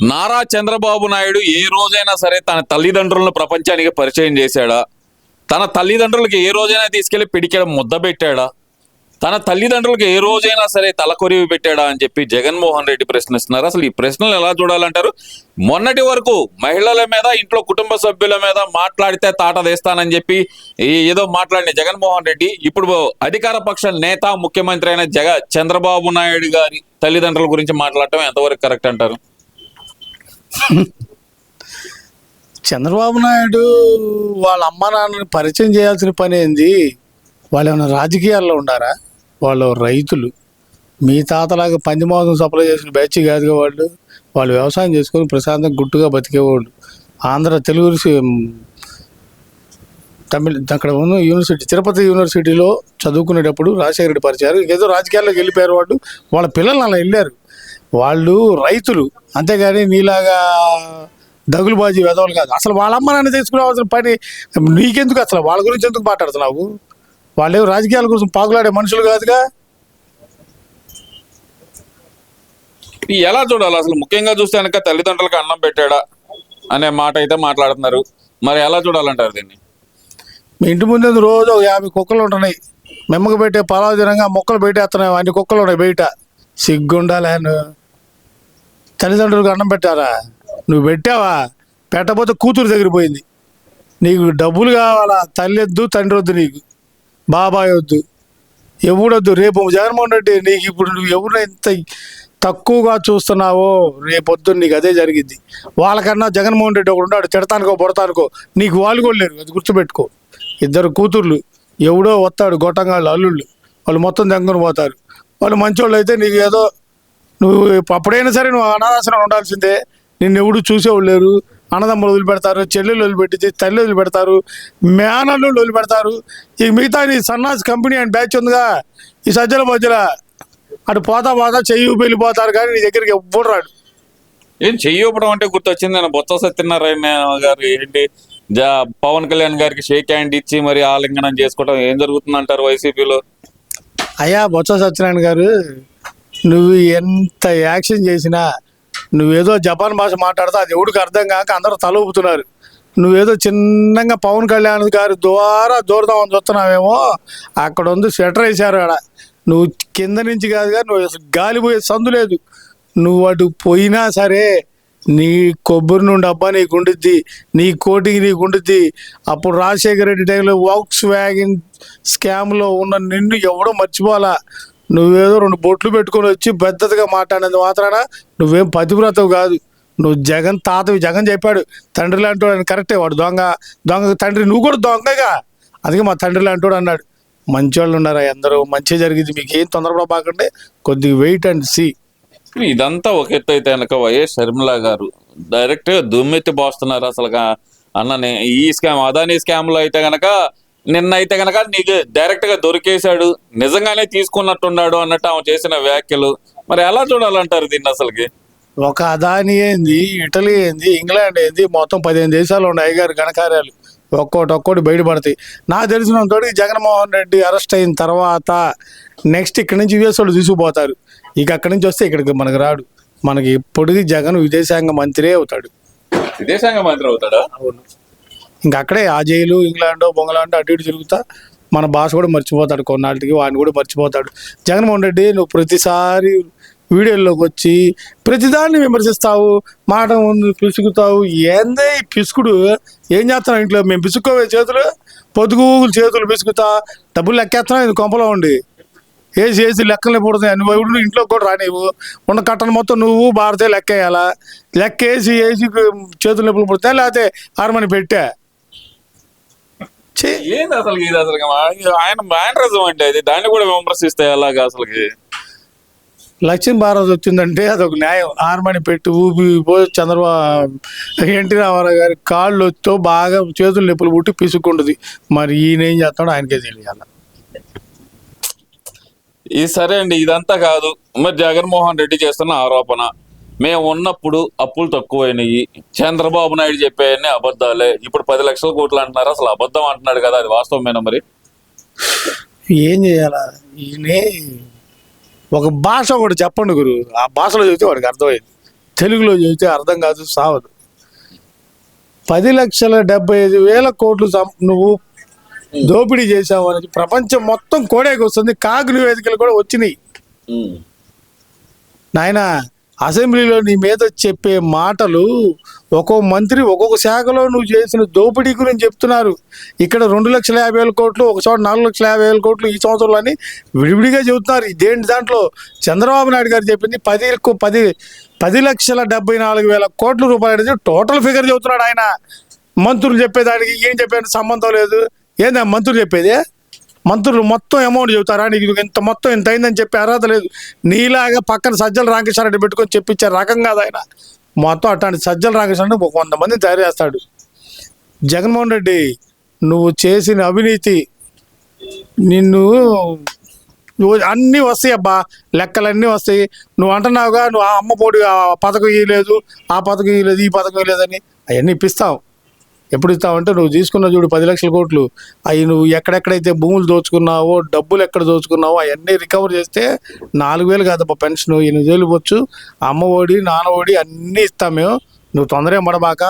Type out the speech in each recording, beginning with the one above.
నారా చంద్రబాబు నాయుడు ఏ రోజైనా సరే తన తల్లిదండ్రులను ప్రపంచానికి పరిచయం చేశాడా? తన తల్లిదండ్రులకు ఏ రోజైనా తీసుకెళ్ళి పిడికెడ ముద్ద పెట్టాడా? తన తల్లిదండ్రులకు ఏ రోజైనా సరే తలకొరివి పెట్టాడా అని చెప్పి జగన్మోహన్ రెడ్డి ప్రశ్నిస్తున్నారు. అసలు ఈ ప్రశ్నలు ఎలా చూడాలంటారు? మొన్నటి వరకు మహిళల మీద ఇంట్లో కుటుంబ సభ్యుల మీద మాట్లాడితే తాట వేస్తానని చెప్పి ఏదో మాట్లాడిన జగన్మోహన్ రెడ్డి ఇప్పుడు అధికార పక్ష నేత ముఖ్యమంత్రి అయిన జగ చంద్రబాబు నాయుడు గారి తల్లిదండ్రుల గురించి మాట్లాడటం ఎంతవరకు కరెక్ట్ అంటారు? చంద్రబాబు నాయుడు వాళ్ళ అమ్మ నాన్నని పరిచయం చేయాల్సిన పని ఏంది? వాళ్ళు ఏమైనా రాజకీయాల్లో ఉండారా? వాళ్ళు రైతులు. మీ తాతలాగా పందిమోసం సప్లై చేసిన బ్యాచ్ కాదుగా వాళ్ళు. వాళ్ళు వ్యవసాయం చేసుకొని ప్రశాంతంగా గుట్టుగా బతికేవాళ్ళు. ఆంధ్ర తెలుగు తమిళ అక్కడ ఉన్న యూనివర్సిటీ తిరుపతి యూనివర్సిటీలో చదువుకునేటప్పుడు రాజశేఖర రెడ్డి పరిచారు ఏదో రాజకీయాల్లోకి వెళ్ళిపోయారు వాళ్ళు. వాళ్ళ పిల్లలు అలా వెళ్ళారు. వాళ్ళు రైతులు. అంతేగాని నీలాగా దగులుబాజీ వెదవలు కాదు. అసలు వాళ్ళ అమ్మ నాన్న తీసుకురావాల్సిన పని నీకెందుకు అసలు? వాళ్ళ గురించి ఎందుకు మాట్లాడుతున్నావు? వాళ్ళు రాజకీయాల కోసం పాకులాడే మనుషులు కాదుగా? ఎలా చూడాలి? అసలు ముఖ్యంగా చూస్తే కనుక తల్లిదండ్రులకు అన్నం పెట్టాడా అనే మాట అయితే మాట్లాడుతున్నారు. మరి ఎలా చూడాలంటారు దీన్ని? మీ ఇంటి ముందు రోజు యాభై కుక్కలు ఉంటున్నాయి. మెమ్మకు పెట్టే పలావ్ తినంగా మొక్కలు పెట్టేస్తున్నాయి. అన్ని కుక్కలు ఉన్నాయి బయట. సిగ్గుండాలే తల్లిదండ్రులకు అన్నం పెట్టారా? నువ్వు పెట్టావా? పెట్టబోతే కూతురు దగ్గర పోయింది. నీకు డబ్బులు కావాలా? తల్లి వద్దు తండ్రి వద్దు నీకు. బాబాయ్ వద్దు. ఎవడొద్దు రేపు జగన్మోహన్ రెడ్డి నీకు ఇప్పుడు నువ్వు ఎవరు ఎంత తక్కువగా చూస్తున్నావో రేపొద్దు నీకు అదే జరిగింది. వాళ్ళకన్నా జగన్మోహన్ రెడ్డి ఒకడు ఉన్నాడు. తిడతానుకో పొడతానుకో నీకు వాళ్ళు కూడా లేరు. అది గుర్తుపెట్టుకో. ఇద్దరు కూతుర్లు. ఎవడో వస్తాడు గొట్టంగాళ్ళు అల్లుళ్ళు. వాళ్ళు మొత్తం దెంగని పోతారు. వాళ్ళు మంచోళ్ళు అయితే నీకు ఏదో నువ్వు అప్పుడైనా సరే నువ్వు అనాథాశ్రమం ఉండాల్సిందే. నిన్ను ఎవడు చూసేవాళ్ళు లేరు. అన్నదమ్ములు వదిలిపెడతారు చెల్లెళ్ళు వదిలిపెట్టి తల్లి వదిలిపెడతారు మేనల్లుళ్ళు వదిలిపెడతారు. ఈ మిగతా నీ సన్నాస్ కంపెనీ అండ్ బ్యాచ్ ఉందిగా. ఈ సజ్జల మధ్యల అటు పోతా పోతా చెయ్యి వెళ్ళిపోతారు కానీ నీ దగ్గరికి ఎవ్వడు రాడు. ఏం చెయ్యపడం అంటే గుర్తొచ్చింది నేను బొత్స సత్యనారాయణ గారు ఏంటి? జా పవన్ కళ్యాణ్ గారికి షేక్ హ్యాండ్ ఇచ్చి మరి ఆలింగనం చేసుకోవడం ఏం జరుగుతుంది అంటారు వైసీపీలో? అయ్యా బొత్స సత్యనారాయణ గారు నువ్వు ఎంత యాక్షన్ చేసినా నువ్వేదో జపాన్ భాష మాట్లాడితే అది ఎవడికి అర్థం కాక అందరూ తల ఊపుతున్నారు నువ్వేదో చిన్నగా పవన్ కళ్యాణ్ గారి ద్వారా దూరదామని చూస్తున్నావేమో అక్కడ ఉంది స్వెటర్ వేశారు ఆడ. నువ్వు కింద నుంచి కాదు కానీ నువ్వు గాలి పోయే సందు లేదు. నువ్వు అటు పోయినా సరే నీ కొబ్బరి నుండి అబ్బా నీకు ఉండిద్ది నీ కోటికి నీకు ఉండిద్ది. అప్పుడు రాజశేఖర రెడ్డి టైంలో వాక్స్ వ్యాగన్ స్కామ్లో ఉన్న నిన్ను ఎవడో మర్చిపోవాలా? నువ్వేదో రెండు బొట్లు పెట్టుకొని వచ్చి పెద్దదిగా మాట్లాడినంత మాత్రాన నువ్వేం పతివ్రతవు కాదు. నువ్వు జగన్ తాతవి జగన్ చెప్పాడు తండ్రి లాంటి కరెక్టే వాడు దొంగ దొంగ తండ్రి నువ్వు కూడా దొంగగా. అందుకే మా తండ్రి లాంటి అన్నాడు. మంచివాళ్ళు ఉన్నారా అందరూ మంచి జరిగింది మీకు ఏం తొందరపడబాకండి కొద్దిగా వెయిట్ అండ్ సీ. ఇదంతా ఒక ఎత్తు అయితే కనుక వైఎస్ షర్మిల గారు డైరెక్ట్గా దుమ్మెత్తి పోస్తున్నారు అసలు అన్నని ఈ స్కామ్ అదానీ స్కామ్లో అయితే కనుక నిన్న అయితే గనక నీకు డైరెక్ట్గా దొరికేశాడు నిజంగానే తీసుకున్నట్టున్నాడు అన్నట్టు ఆమె చేసిన వ్యాఖ్యలు. మరి ఎలా చూడాలంటారు దీన్ని అసలుకి? ఒక అదాని ఏంది ఇటలీ ఏంది ఇంగ్లాండ్ ఏంది మొత్తం పదిహేను దేశాలు ఉన్నాయి అయ్యగారు ఘనకార్యాలు. ఒక్కోటి ఒక్కోటి బయటపడతాయి. నాకు తెలిసినంత వరకు జగన్మోహన్ రెడ్డి అరెస్ట్ అయిన తర్వాత నెక్స్ట్ ఇక్కడి నుంచి యుఎస్ వాళ్ళు తీసుకుపోతారు. ఇక అక్కడి నుంచి వస్తే ఇక్కడికి మనకు రాడు. మనకి ఇప్పటికీ జగన్ విదేశాంగ మంత్రి అవుతాడు. విదేశాంగ మంత్రి అవుతాడా? అవును. ఇంకా అక్కడే ఆ జైలు ఇంగ్లాండ్ బొంగలాండ్ అటు ఇటు తిరుగుతా మన భాష కూడా మర్చిపోతాడు కొన్నాళ్ళకి వాడిని కూడా మర్చిపోతాడు. జగన్మోహన్ రెడ్డి నువ్వు ప్రతిసారి వీడియోల్లోకి వచ్చి ప్రతిదాన్ని విమర్శిస్తావు మాట పిసుకుతావు. ఏందే ఈ పిసుకుడు? ఏం చేస్తున్నావు ఇంట్లో? మేము పిసుక్కోవే చేతులు పొద్దుగూగులు చేతులు పిసుకుతా డబ్బులు లెక్కేస్తున్నావు ఇది కొంపలో ఉండి? వేసి వేసి లెక్కలు పుడుతాయి నువ్వు ఎవడు ఇంట్లో కూడా రానివ్వు. ఉన్న కట్టను మొత్తం నువ్వు భారతే లెక్క వేయాలా లెక్క వేసి వేసి చేతులు నొప్పులు పుడతాయి లేకపోతే హార్మోని పెట్టా? ఏంది అసలు ఇది అసలు ఆయన మేనరిజం అంటే అది. దాన్ని కూడా విమర్శిస్తే ఎలాగా అసలుకి? లక్ష్మీ భారత్ వచ్చిందంటే అదొక న్యాయం. హార్మోని పెట్టి ఊపి పోయి చంద్రబాబు ఎన్టీ రామారావు గారి కాళ్ళు వచ్చో బాగా చేతులు నొప్పులు పుట్టి పిసుక్కుంటుంది. మరి ఈయన ఏం చేస్తాడో ఆయనకే తెలియాలి. ఈ సరే అండి ఇదంతా కాదు. మరి జగన్మోహన్ రెడ్డి చేస్తున్న ఆరోపణ. మేము ఉన్నప్పుడు అప్పులు తక్కువైనాయి. చంద్రబాబు నాయుడు చెప్పేవన్నీ అబద్ధాలే. ఇప్పుడు పది లక్షల కోట్లు అంటున్నారు. అసలు అబద్ధం అంటున్నాడు కదా అది వాస్తవమేనా మరి? ఏం చేయాలా? ఈయనే ఒక భాష ఒకటి చెప్పండి గురు. ఆ భాషలో చెబితే వాడికి అర్థమైంది. తెలుగులో చెబితే అర్థం కాదు సావదు. పది లక్షల డెబ్బై ఐదు వేల కోట్లు నువ్వు దోపిడీ చేసావు అనేది ప్రపంచం మొత్తం కోడేకి వస్తుంది కాగు నివేదికలు కూడా వచ్చినాయి. నాయన అసెంబ్లీలో నీ మీద చెప్పే మాటలు ఒక్కో మంత్రి ఒక్కొక్క శాఖలో నువ్వు చేసిన దోపిడీ గురించి చెప్తున్నారు. ఇక్కడ రెండు లక్షల యాభై వేల కోట్లు ఒక చోట నాలుగు లక్షల యాభై వేల కోట్లు ఈ సంవత్సరంలో అని విడివిడిగా చెబుతున్నారు. దేని దాంట్లో? చంద్రబాబు నాయుడు గారు చెప్పింది పది పది పది లక్షల డెబ్బై నాలుగు వేల కోట్ల రూపాయలు అనేది టోటల్ ఫిగర్ చెబుతున్నాడు ఆయన. మంత్రులు చెప్పేదానికి ఏం చెప్పాడు సంబంధం లేదు. ఏందా మంత్రులు చెప్పేది? మంత్రులు మొత్తం అమౌంట్ చెబుతారా? నీకు ఇంత మొత్తం ఇంత అయిందని చెప్పి అర్హత లేదు. నీలాగా పక్కన సజ్జల రామకృష్ణారెడ్డి పెట్టుకొని చెప్పించే రకం కాదు ఆయన. మొత్తం అట్లాంటి సజ్జల రామకృష్ణారెడ్డి ఒక వంద మందిని తయారు చేస్తాడు. జగన్మోహన్ రెడ్డి నువ్వు చేసిన అవినీతి నిన్ను అన్నీ వస్తాయి అబ్బా. లెక్కలన్నీ వస్తాయి. నువ్వు అంటున్నావుగా నువ్వు ఆ అమ్మ పొడి ఆ పథకం ఇవ్వలేదు ఆ పథకం ఇవ్వలేదు ఈ పథకం ఇవ్వలేదని అవన్నీ ఇప్పిస్తావు. ఎప్పుడు ఇస్తావంటే నువ్వు తీసుకున్న చూడు పది లక్షల కోట్లు. అవి నువ్వు ఎక్కడెక్కడైతే భూములు దోచుకున్నావో డబ్బులు ఎక్కడ దోచుకున్నావో అవన్నీ రికవర్ చేస్తే నాలుగు వేలు కాదబ్బా పెన్షన్ ఎనిమిది వేలు పోవచ్చు అమ్మ ఒడి నాన్న ఒడి అన్నీ ఇస్తాం మేము. నువ్వు తొందరగా పడబాక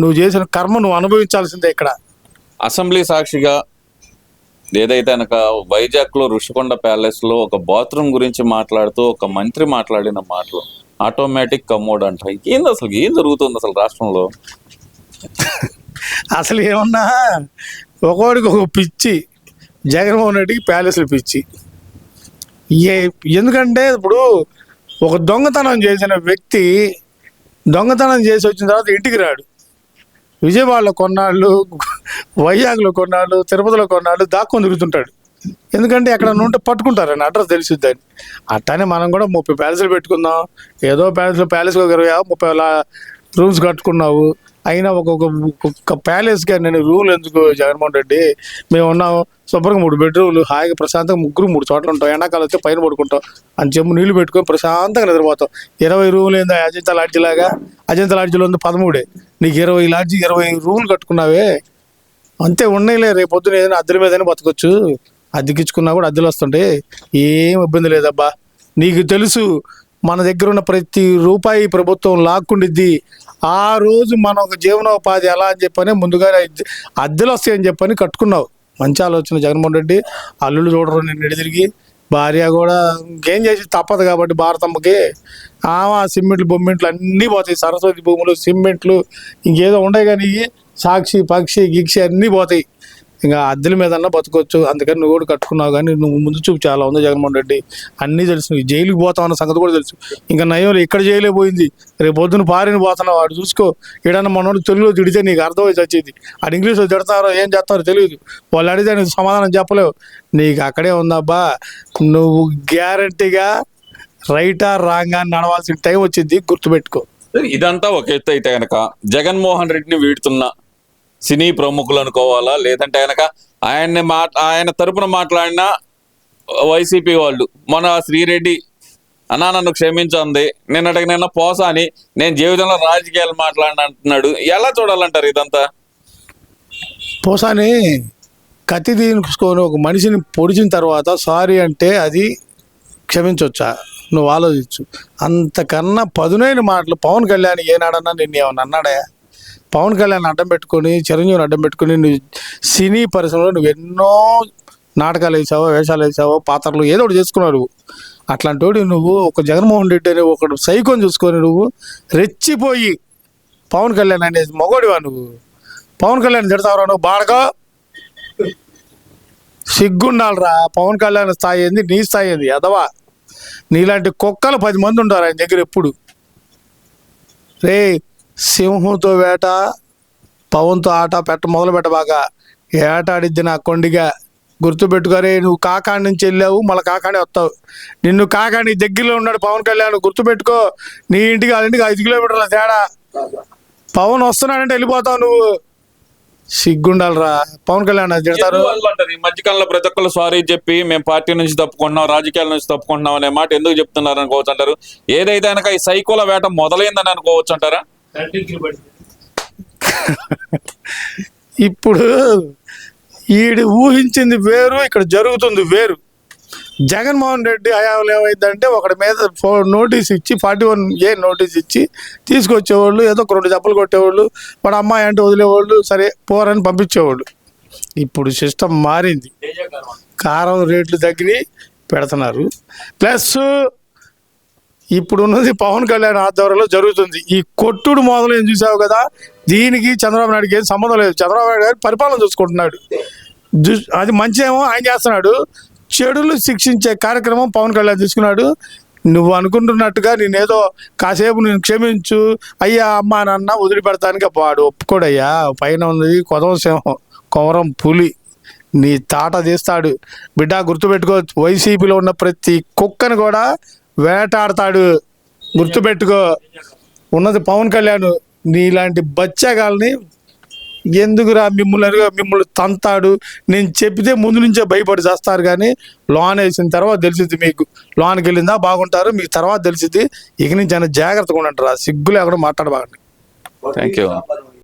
నువ్వు చేసిన కర్మ నువ్వు అనుభవించాల్సిందే ఇక్కడ. అసెంబ్లీ సాక్షిగా ఏదైతే అనక వైజాగ్లో ఋషికొండ ప్యాలెస్లో ఒక బాత్రూమ్ గురించి మాట్లాడుతూ ఒక మంత్రి మాట్లాడిన మాటలు. ఆటోమేటిక్ కమోడ్ అంట. ఏంది అసలు ఏం జరుగుతుంది అసలు రాష్ట్రంలో? అసలు ఏమన్నా ఒకడికి ఒక పిచ్చి జగన్మోహన్ రెడ్డికి ప్యాలెస్లు పిచ్చి. ఏ ఎందుకంటే ఇప్పుడు ఒక దొంగతనం చేసిన వ్యక్తి దొంగతనం చేసి వచ్చిన తర్వాత ఇంటికి రాడు. విజయవాడలో కొన్నాళ్ళు వైజాగ్లో కొన్నాళ్ళు తిరుపతిలో కొన్నాళ్ళు దాక్కుని తిరుగుతుంటాడు. ఎందుకంటే ఎక్కడ ఉంటే పట్టుకుంటారని అడ్రస్ తెలిసిద్దని. అట్లానే మనం కూడా ముప్పై ప్యాలెస్లు పెట్టుకుందాం. ఏదో ప్యాలెస్లో ప్యాలెస్కి ఒక ఇరవై ముప్పై రూమ్స్ కట్టుకున్నావు. అయినా ఒక్కొక్క ప్యాలెస్గా నేను రూల్ ఎందుకు జగన్మోహన్ రెడ్డి? మేము ఉన్నాం శుభ్రంగా మూడు బెడ్రూమ్లు హాయిగా ప్రశాంతంగా ముగ్గురు మూడు చోట్ల ఉంటాం. ఎండాకాలం వస్తే పైన పడుకుంటాం. అని చెమ్ము నీళ్ళు పెట్టుకొని ప్రశాంతంగా నిద్రపోతాం. ఇరవై రూములు ఏందా అజంతా లాడ్జిలాగా లాగా. అజంతా ఉంది పదమూడే. నీకు ఇరవై లాడ్జి ఇరవై రూములు కట్టుకున్నావే. అంతే ఉన్నాయిలే. రేపు ఏదైనా అద్దెల మీదైనా బతకొచ్చు. అద్దెకిచ్చుకున్నా కూడా అద్దెలు వస్తుంటే ఏం ఇబ్బంది లేదబ్బా. నీకు తెలుసు మన దగ్గర ఉన్న ప్రతి రూపాయి ప్రభుత్వం లాక్కుండిద్ది. ఆ రోజు మన ఒక జీవనోపాధి ఎలా అని చెప్పని ముందుగానే అద్దెలు వస్తాయని చెప్పని కట్టుకున్నావు. మంచి ఆలోచన జగన్మోహన్ రెడ్డి. అల్లుళ్ళు చూడరు నేను ఎడిదిరిగి భార్య కూడా ఇంకేం చేసి తప్పదు కాబట్టి భారతమ్మకి. ఆమె సిమెంట్లు బొమ్మెంట్లు అన్నీ పోతాయి. సరస్వతి భూములు సిమెంట్లు ఇంకేదో ఉండవు కానీ ఇవి సాక్షి పక్షి గిక్షి అన్నీ పోతాయి. ఇంకా అద్దెల మీద బతకొచ్చు. అందుకని నువ్వు కూడా కట్టుకున్నావు కానీ నువ్వు ముందు చూపు చాలా ఉంది జగన్మోహన్ రెడ్డి. అన్నీ తెలుసు. నువ్వు జైలుకి పోతావు అన్న సంగతి కూడా తెలుసు. ఇంకా నయం ఇక్కడ జైలే పోయింది. రేపు పొద్దున పారిని పోతున్నావు. వాడు చూసుకో. ఏడన్నా మనోడు తెలుగులో తిడితే నీకు అర్థమై వచ్చేది. ఆడు ఇంగ్లీష్లో తిడతారో ఏం చేస్తారో తెలియదు. వాళ్ళు అడిగితే నీకు సమాధానం చెప్పలేవు. నీకు అక్కడే ఉందబ్బా. నువ్వు గ్యారంటీగా రైటా రాంగా నడవాల్సిన టైం వచ్చింది. గుర్తుపెట్టుకో. ఇదంతా ఒక ఎత్తు అయితే కనుక జగన్మోహన్ రెడ్డిని వీడుతున్నా సినీ ప్రముఖులు అనుకోవాలా? లేదంటే కనుక ఆయన్ని మా ఆయన తరపున మాట్లాడిన వైసీపీ వాళ్ళు మన శ్రీరెడ్డి అన్నా నన్ను క్షమించండి. నిన్నటికి నిన్న పోసా అని నేను జీవితంలో రాజకీయాలు మాట్లాడిన అంటున్నాడు. ఎలా చూడాలంటారు ఇదంతా? పోసాని కత్తి తీసుకొని ఒక మనిషిని పొడిచిన తర్వాత సారీ అంటే అది క్షమించవచ్చా నువ్వు ఆలోచించు. అంతకన్నా పదునైన మాటలు పవన్ కళ్యాణ్ ఏనాడన్నా నిన్ను ఏమన్నా అన్నాడా? పవన్ కళ్యాణ్ అడ్డం పెట్టుకొని చిరంజీవిని అడ్డం పెట్టుకొని నువ్వు సినీ పరిశ్రమలో నువ్వు ఎన్నో నాటకాలు వేసావో వేషాలు వేసావో పాత్రలు ఏదో ఒకటి చేసుకున్నావు నువ్వు. అట్లాంటి నువ్వు ఒక జగన్మోహన్ రెడ్డి అనే ఒక సైకోని చూసుకొని నువ్వు రెచ్చిపోయి పవన్ కళ్యాణ్ అనేది మొగోడివా నువ్వు. పవన్ కళ్యాణ్ తిడతావురా నువ్వు బాడగా సిగ్గుండాలరా పవన్ కళ్యాణ్ స్థాయి ఏంది నీ స్థాయి ఏంది అదవా నీలాంటి కుక్కలు పది మంది ఉంటారు ఆయన దగ్గర ఎప్పుడు. రే సింహంతో వేట పవన్తో ఆట పెట్ట మొదలు పెట్టబాక ఏటాడిద్ది నా కొండిగా. గుర్తుపెట్టుకోరే నువ్వు కాకాడి నుంచి వెళ్ళావు మళ్ళీ కాకాడే వస్తావు. నిన్ను కాకాడి దగ్గరలో ఉన్నాడు పవన్ కళ్యాణ్ గుర్తుపెట్టుకో. నీ ఇంటికి వాళ్ళ ఇంటికి ఐదు కిలోమీటర్ల తేడా. పవన్ వస్తున్నాడంటే వెళ్ళిపోతావు నువ్వు. సిగ్గుండాలరా. పవన్ కళ్యాణ్ అది తిడతారు. ఈ మధ్యకాలంలో ప్రతి ఒక్కరు సారీ చెప్పి మేము పార్టీ నుంచి తప్పుకుంటున్నాం రాజకీయాల నుంచి తప్పుకుంటున్నాం అనే మాట ఎందుకు చెప్తున్నారు అనుకోవచ్చు అంటారు. ఏదైతే కనుక ఈ సైకోల వేట మొదలైందని అనుకోవచ్చు అంటారా? ఇప్పుడు ఈడు ఊహించింది వేరు ఇక్కడ జరుగుతుంది వేరు. జగన్మోహన్ రెడ్డి హయాంలో ఏమైందంటే ఒకటి మీద నోటీస్ ఇచ్చి ఫార్టీ వన్ ఏ నోటీస్ ఇచ్చి తీసుకొచ్చేవాళ్ళు ఏదో ఒక రెండు చెప్పలు కొట్టేవాళ్ళు వాడు అమ్మాయి అంటే వదిలేవాళ్ళు సరే పోరని పంపించేవాళ్ళు. ఇప్పుడు సిస్టమ్ మారింది. కారం రేట్లు తగ్గి పెడుతున్నారు. ప్లస్ ఇప్పుడు ఉన్నది పవన్ కళ్యాణ్ ఆధ్వర్యంలో జరుగుతుంది. ఈ కొట్టుడు మొదలు ఏం చూసావు కదా? దీనికి చంద్రబాబు నాయుడుకి ఏం సంబంధం లేదు. చంద్రబాబు నాయుడు గారు పరిపాలన చూసుకుంటున్నాడు. అది మంచి ఏమో ఆయన చేస్తున్నాడు. చెడులు శిక్షించే కార్యక్రమం పవన్ కళ్యాణ్ తీసుకున్నాడు. నువ్వు అనుకుంటున్నట్టుగా నేనేదో కాసేపు నేను క్షమించు అయ్యా అమ్మా నాన్న వదిలిపెడతానికి వాడు ఒప్పుకోడయ్యా. పైన ఉన్నది కొదవ సింహం పులి. నీ తాట తీస్తాడు. బిడ్డ గుర్తుపెట్టుకో వైసీపీలో ఉన్న ప్రతి కుక్కను కూడా వేటాడతాడు. గుర్తుపెట్టుకో. ఉన్నది పవన్ కళ్యాణ్ నీలాంటి బచ్చగాల్ని ఎందుకురా మిమ్మల్ని మిమ్మల్ని తంతాడు? నేను చెప్పితే ముందు నుంచే భయపడి చేస్తారు కానీ లోన్ వేసిన తర్వాత తెలిసింది మీకు. లోన్కి వెళ్ళిందా? బాగుంటారు. మీకు తర్వాత తెలిసింది ఇక నుంచి జాగ్రత్తగా ఉండండి రా సిగ్గులు ఎక్కడ మాట్లాడబాగండి థ్యాంక్ యూ